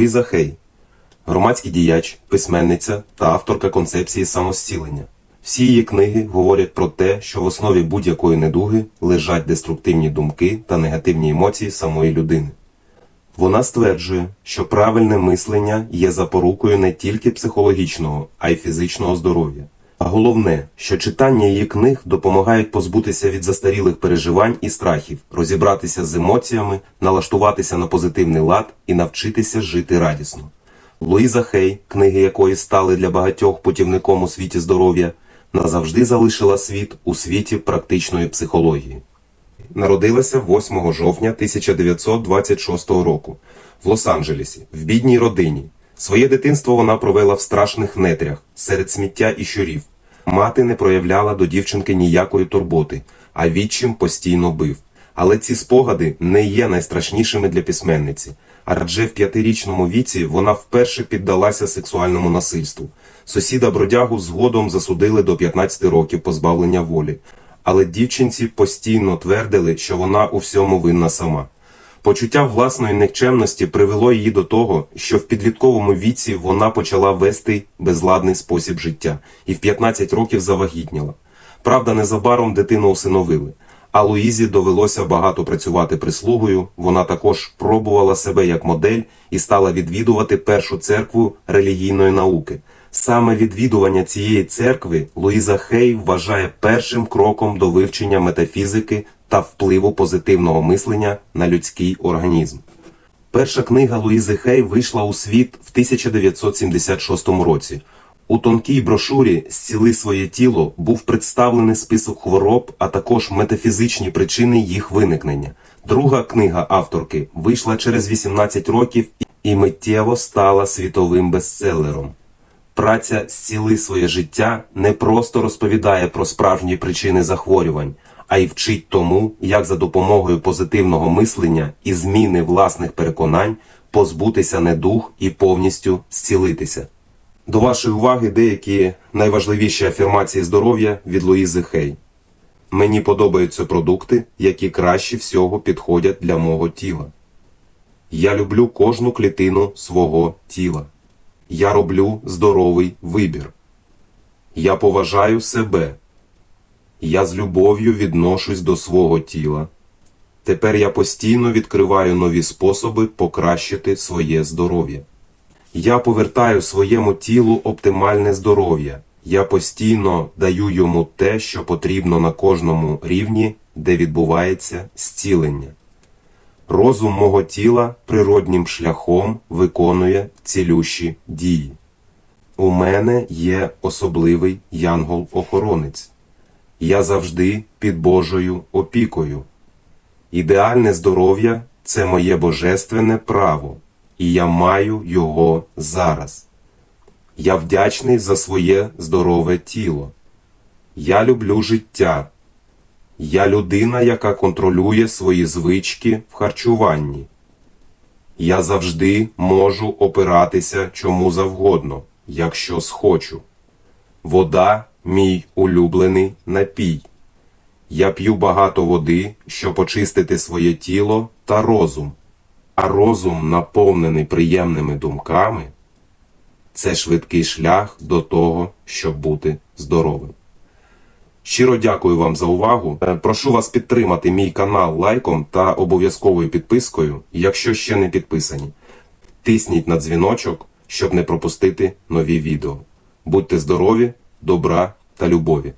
Луїза Хей, громадський діяч, письменниця та авторка концепції самостілення. Всі її книги говорять про те, що в основі будь-якої недуги лежать деструктивні думки та негативні емоції самої людини. Вона стверджує, що правильне мислення є запорукою не тільки психологічного, а й фізичного здоров'я. А головне, що читання її книг допомагають позбутися від застарілих переживань і страхів, розібратися з емоціями, налаштуватися на позитивний лад і навчитися жити радісно. Луїза Хей, книги якої стали для багатьох путівником у світі здоров'я, назавжди залишила світ у світі практичної психології. Народилася 8 жовтня 1926 року в Лос-Анджелесі, в бідній родині. Своє дитинство вона провела в страшних нетрях, серед сміття і щурів. Мати не проявляла до дівчинки ніякої турботи, а відчим постійно бив. Але ці спогади не є найстрашнішими для письменниці, адже в п'ятирічному віці вона вперше піддалася сексуальному насильству. Сусіда бродягу згодом засудили до 15 років позбавлення волі, але дівчинці постійно твердили, що вона у всьому винна сама. Почуття власної никчемності привело її до того, що в підлітковому віці вона почала вести безладний спосіб життя і в 15 років завагітніла. Правда, незабаром дитину усиновили. А Луїзі довелося багато працювати прислугою. Вона також пробувала себе як модель і стала відвідувати першу церкву релігійної науки. Саме відвідування цієї церкви Луїза Хей вважає першим кроком до вивчення метафізики та впливу позитивного мислення на людський організм. Перша книга Луїзи Хей вийшла у світ в 1976 році. У тонкій брошурі «Зціли своє тіло був представлений список хвороб, а також метафізичні причини їх виникнення. Друга книга авторки вийшла через 18 років і миттєво стала світовим бестселером. Праця «Зціли своє життя не просто розповідає про справжні причини захворювань, а й вчить тому, як за допомогою позитивного мислення і зміни власних переконань позбутися недуг і повністю зцілитися. До вашої уваги деякі найважливіші афірмації здоров'я від Луїзи Хей. Мені подобаються продукти, які краще всього підходять для мого тіла. Я люблю кожну клітину свого тіла. Я роблю здоровий вибір. Я поважаю себе. Я з любов'ю відношусь до свого тіла. Тепер я постійно відкриваю нові способи покращити своє здоров'я. Я повертаю своєму тілу оптимальне здоров'я. Я постійно даю йому те, що потрібно на кожному рівні, де відбувається зцілення. Розум мого тіла природнім шляхом виконує цілющі дії. У мене є особливий янгол-охоронець. Я завжди під Божою опікою. Ідеальне здоров'я це моє божественне право, і я маю його зараз. Я вдячний за своє здорове тіло. Я люблю життя. Я людина, яка контролює свої звички в харчуванні. Я завжди можу опиратися чому завгодно, якщо схочу. Вода мій улюблений напій. Я п'ю багато води, щоб очистити своє тіло та розум, а розум, наповнений приємними думками, це швидкий шлях до того, щоб бути здоровим. Щиро дякую вам за увагу. Е, Прошу вас підтримати мій канал лайком та обов'язковою підпискою, якщо ще не підписані. Тисніть на дзвіночок, щоб не пропустити нові відео. Будьте здорові, добра та любові!